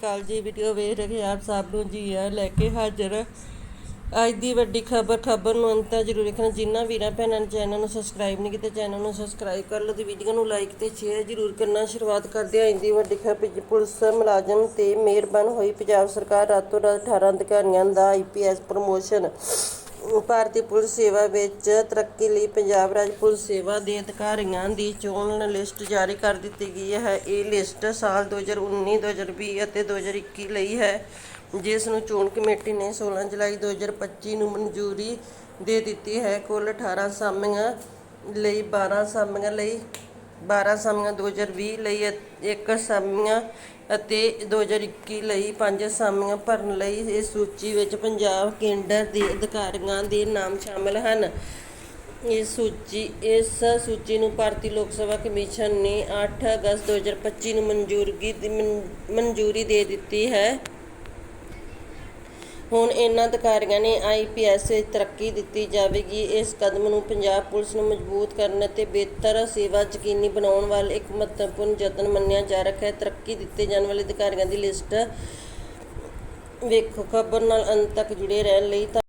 ਕਾਲ ਜੀ ਵੀਡੀਓ ਵੇਖ ਰਹੇ ਆਪ ਸਭ ਨੂੰ ਜੀ ਆ ਲੈ ਕੇ ਹਾਜ਼ਰ। ਅੱਜ ਦੀ ਵੱਡੀ ਖਬਰ ਖਬਰ ਨੂੰ ਅੰਤ ਤੱਕ ਜ਼ਰੂਰ ਦੇਖਣਾ ਜਿਨ੍ਹਾਂ ਵੀਰਾਂ ਭੈਣਾਂ ਨੇ ਚੈਨਲ ਨੂੰ ਸਬਸਕ੍ਰਾਈਬ ਨਹੀਂ ਕੀਤਾ ਚੈਨਲ ਨੂੰ ਸਬਸਕ੍ਰਾਈਬ ਕਰ ਲਓ ਤੇ ਵੀਡੀਓ ਨੂੰ ਲਾਈਕ ਤੇ ਸ਼ੇਅਰ ਜ਼ਰੂਰ ਕਰਨਾ। ਸ਼ੁਰੂਆਤ ਕਰਦੇ ਹਾਂ ਅੱਜ ਦੀ ਵੱਡੀ ਖਬਰ। ਪੁਲਿਸ ਮੁਲਾਜ਼ਮ ਤੇ ਮਿਹਰਬਾਨ ਹੋਈ ਪੰਜਾਬ ਸਰਕਾਰ ਰਾਤੋਂ ਰਾਤ 18 ਅਧਿਕਾਰੀਆਂ ਦਾ ਆਈਪੀਐਸ ਪ੍ਰਮੋਸ਼ਨ ਭਾਰਤੀ ਪੁਲਿਸ ਸੇਵਾ ਵਿੱਚ ਤਰੱਕੀ ਲਈ ਪੰਜਾਬ ਰਾਜ ਪੁਲਿਸ ਸੇਵਾ ਦੇ ਅਧਿਕਾਰੀਆਂ ਦੀ ਚੋਣ ਲਿਸਟ ਜਾਰੀ ਕਰ ਦਿੱਤੀ ਗਈ ਹੈ। ਇਹ ਲਿਸਟ ਸਾਲ 2019 2020 ਅਤੇ 2021 ਲਈ ਹੈ, ਜਿਸ ਨੂੰ ਚੋਣ ਕਮੇਟੀ ਨੇ 16 ਜੁਲਾਈ 2025 ਨੂੰ ਮਨਜ਼ੂਰੀ ਦੇ ਦਿੱਤੀ ਹੈ। ਕੁੱਲ 18 ਅਸਾਮੀਆਂ ਲਈ 12 ਅਸਾਮੀਆਂ ਲਈ 12 ਅਸਾਮੀਆਂ 2020 ਲਈ ਇੱਕ ਅਸਾਮੀਆਂ ਅਤੇ 2021 ਲਈ ਪੰਜ ਅਸਾਮੀਆਂ ਭਰਨ ਲਈ ਇਸ ਸੂਚੀ ਵਿੱਚ ਪੰਜਾਬ ਕੇਂਦਰ ਦੇ ਅਧਿਕਾਰੀਆਂ ਦੇ ਨਾਮ ਸ਼ਾਮਲ ਹਨ। ਇਸ ਸੂਚੀ ਇਸ ਸੂਚੀ ਨੂੰ ਭਾਰਤੀ ਲੋਕ ਸਭਾ ਕਮਿਸ਼ਨ ਨੇ 8 ਅਗਸਤ 2025 ਨੂੰ ਮਨਜ਼ੂਰਗੀ ਮਨਜ਼ੂਰੀ ਦੇ ਦਿੱਤੀ ਹੈ। ਹੁਣ ਇਹਨਾਂ ਅਧਿਕਾਰੀਆਂ ਨੇ ਆਈਪੀਐਸ ਵਿੱਚ ਤਰੱਕੀ ਦਿੱਤੀ ਜਾਵੇਗੀ। ਇਸ ਕਦਮ ਨੂੰ ਪੰਜਾਬ ਪੁਲਿਸ ਨੂੰ ਮਜ਼ਬੂਤ ਕਰਨ ਅਤੇ ਬਿਹਤਰ ਸੇਵਾ ਯਕੀਨੀ ਬਣਾਉਣ ਵੱਲ ਇੱਕ ਮਹੱਤਵਪੂਰਨ ਯਤਨ ਮੰਨਿਆ ਜਾ ਰਿਹਾ ਹੈ। ਤਰੱਕੀ ਦਿੱਤੇ ਜਾਣ ਵਾਲੇ ਅਧਿਕਾਰੀਆਂ ਦੀ ਲਿਸਟ ਵੇਖੋ। ਖਬਰ ਨਾਲ ਅੰਤ ਤੱਕ ਜੁੜੇ ਰਹਿਣ ਲਈ ਤਾਂ